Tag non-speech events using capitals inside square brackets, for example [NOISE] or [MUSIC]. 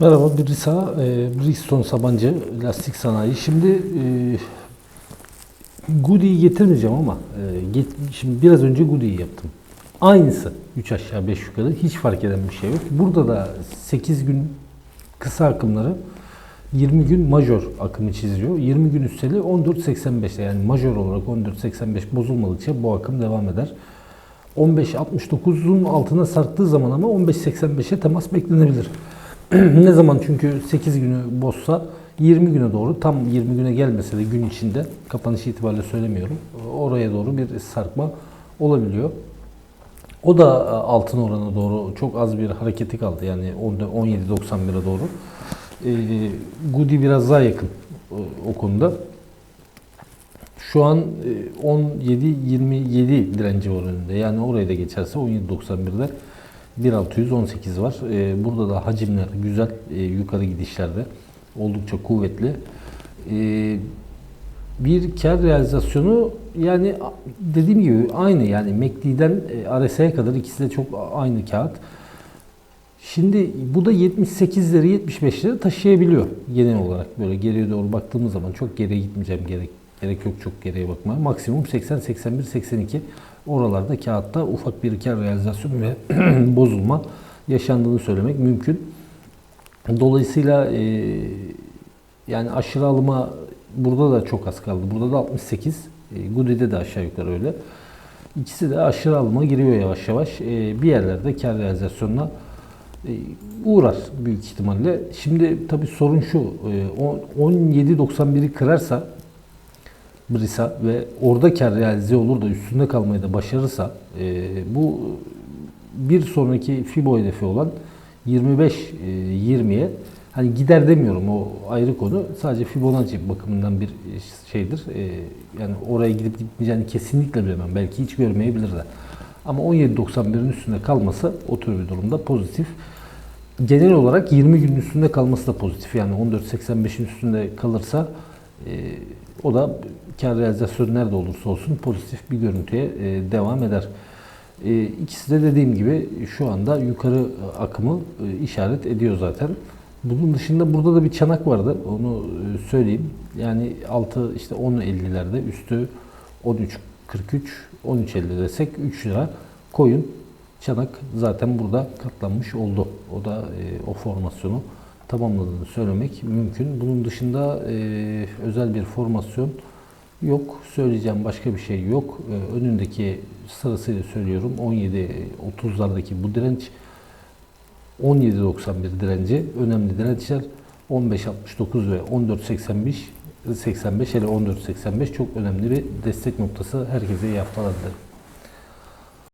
Merhaba, Brisa, e, Bridgestone Sabancı Lastik Sanayi. Şimdi e, Goody'yi getirmeyeceğim ama e, get, şimdi biraz önce Goody'yi yaptım. Aynısı. 3 aşağı 5 yukarı. Hiç fark eden bir şey yok. Burada da 8 gün kısa akımları 20 gün majör akımı çiziyor. 20 gün üsteli 14.85'te yani majör olarak 14.85 bozulmadıkça bu akım devam eder. 15.69'un altına sarktığı zaman ama 15.85'e temas beklenebilir. [CLEARS THROAT] ne zaman çünkü 8 günü bozsa 20 güne doğru tam 20 güne gelmese de gün içinde kapanış itibariyle söylemiyorum. Oraya doğru bir sarkma olabiliyor. O da e, altın oranına doğru çok az bir hareketi kaldı. Yani 17.91'e doğru. E, Goody biraz daha yakın e, o konuda. Şu an e, 17-27 direnci var önünde. Yani oraya da geçerse 17.91'de 1618 var. E, burada da hacimler güzel. E, yukarı gidişlerde. Oldukça kuvvetli. E, bir kar realizasyonu yani dediğim gibi aynı yani MACD'den e, RSI'ye kadar ikisi de çok aynı kağıt. Şimdi bu da 78'leri 75'leri taşıyabiliyor genel olarak böyle geriye doğru baktığımız zaman çok geriye gitmeyeceğim gerek gerek yok çok geriye bakmaya. Maksimum 80 81 82 oralarda kağıtta ufak bir kar realizasyonu ve [CLEARS THROAT] bozulma yaşandığını söylemek mümkün. Dolayısıyla e, yani aşırı alıma burada da çok az kaldı. Burada da 68. E, Goody'de de aşağı yukarı öyle. İkisi de aşırı alıma giriyor yavaş yavaş. E, bir yerlerde kar realizasyonuna e, uğrar büyük ihtimalle. Şimdi tabii sorun şu. E, 17.91'i kırarsa Brisa ve orada kar realize olur da üstünde kalmayı da başarırsa e, bu bir sonraki FIBO hedefi olan 25-20'ye hani gider demiyorum o ayrı konu. Sadece Fibonacci bakımından bir şeydir. Ee, yani oraya gidip gitmeyeceğini kesinlikle bilemem. Belki hiç görmeyebilir de. Ama 17.91'in üstünde kalması o tür bir durumda pozitif. Genel olarak 20 günün üstünde kalması da pozitif. Yani 14.85'in üstünde kalırsa e, o da kar realizasyonu nerede olursa olsun pozitif bir görüntüye e, devam eder. E, ikisi de dediğim gibi şu anda yukarı akımı e, işaret ediyor zaten. Bunun dışında burada da bir çanak vardı. Onu söyleyeyim. Yani altı işte 10.50'lerde, üstü 13.43, 13.50 desek 3 lira koyun. Çanak zaten burada katlanmış oldu. O da o formasyonu tamamladığını söylemek mümkün. Bunun dışında özel bir formasyon yok. Söyleyeceğim başka bir şey yok. E, önündeki sırasıyla söylüyorum. 17.30'lardaki bu direnç 17.91 direnci önemli dirençler 15.69 ve 14.85 85 hele 14.85 çok önemli bir destek noktası. Herkese iyi haftalar dilerim.